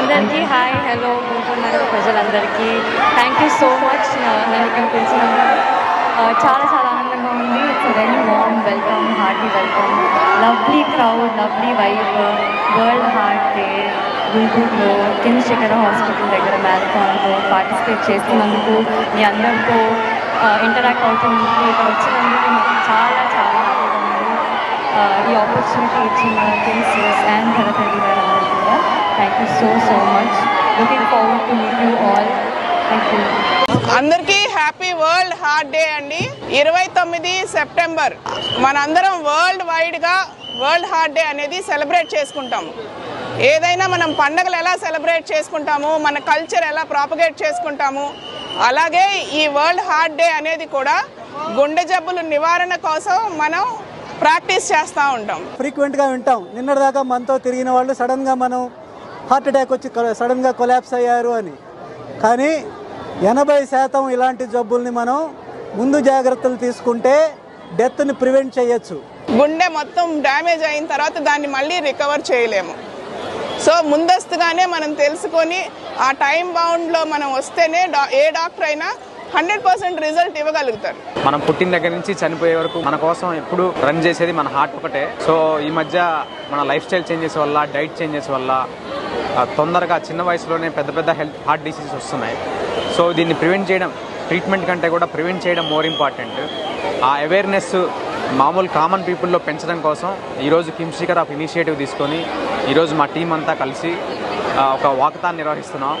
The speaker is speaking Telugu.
అందరికీ హాయ్ హలో ఉంటున్నారు ప్రజలందరికీ. థ్యాంక్ యూ సో మచ్ నన్ను ఇక్కడ పిలిచినందుకు చాలా చాలా ఆనందంగా ఉంది. It's very warm welcome hearty welcome lovely crowd lovely vibe world heart day గుంటూరులో కింగ్ హాస్పిటల్ దగ్గర మ్యారథాన్లో పార్టిసిపేట్ చేస్తున్నందుకు మీ అందరితో ఇంటరాక్ట్ అవుతున్నందుకు ఇక్కడ వచ్చినందుకు చాలా హ్యాపీగా ఉంది Uh, ఈ ఆపర్చునిటీ ఇచ్చిన కింగ్స్ అండ్ భరతరెడ్డి గారు అందరికీ కూడా thank you so so much looking forward to meet you all thank you అందరికీ హ్యాపీ వరల్డ్ హార్ట్ డే అండి. ఇరవై తొమ్మిది సెప్టెంబర్ మనందరం వరల్డ్ వైడ్గా వరల్డ్ హార్ట్ డే అనేది సెలబ్రేట్ చేసుకుంటాము ఏదైనా మనం పండగలు ఎలా సెలబ్రేట్ చేసుకుంటాము మన కల్చర్ ఎలా ప్రాపగేట్ చేసుకుంటాము అలాగే ఈ వరల్డ్ హార్ట్ డే అనేది కూడా గుండె జబ్బులు నివారణ కోసం మనం ప్రాక్టీస్ చేస్తూ ఉంటాం. ఫ్రీక్వెంట్గా వింటాం. నిన్నటిదాకా మనతో తిరిగిన వాళ్ళు సడన్గా మనం హార్ట్ అటాక్ వచ్చి సడన్గా కొలాప్స్ అయ్యారు అని. కానీ ఎనభై శాతం ఇలాంటి జబ్బుల్ని మనం ముందు జాగ్రత్తలు తీసుకుంటే డెత్ని ప్రివెంట్ చేయొచ్చు. గుండె మొత్తం డ్యామేజ్ అయిన తర్వాత దాన్ని మళ్ళీ రికవర్ చేయలేము. సో ముందస్తుగానే మనం తెలుసుకొని ఆ టైం బౌండ్లో మనం వస్తేనే ఏ డాక్టర్ అయినా హండ్రెడ్ పర్సెంట్ రిజల్ట్ ఇవ్వగలుగుతారు. మనం పుట్టిన దగ్గర నుంచి చనిపోయే వరకు మన కోసం ఎప్పుడు రన్ చేసేది మన హార్ట్ ఒకటే. సో ఈ మధ్య మన లైఫ్ స్టైల్ చేంజెస్ వల్ల డైట్ చేంజెస్ వల్ల తొందరగా చిన్న వయసులోనే పెద్ద పెద్ద హెల్త్ హార్ట్ డిసీజెస్ వస్తున్నాయి. సో దీన్ని ప్రివెంట్ చేయడం ట్రీట్మెంట్ కంటే కూడా ప్రివెంట్ చేయడం మోర్ ఇంపార్టెంట్. ఆ అవేర్నెస్ మామూలు కామన్ పీపుల్లో పెంచడం కోసం ఈరోజు కిమ్శిఖర్ ఆఫ్ ఇనిషియేటివ్ తీసుకొని ఈరోజు మా టీం అంతా కలిసి ఒక వాకథాన్ నిర్వహిస్తున్నాం.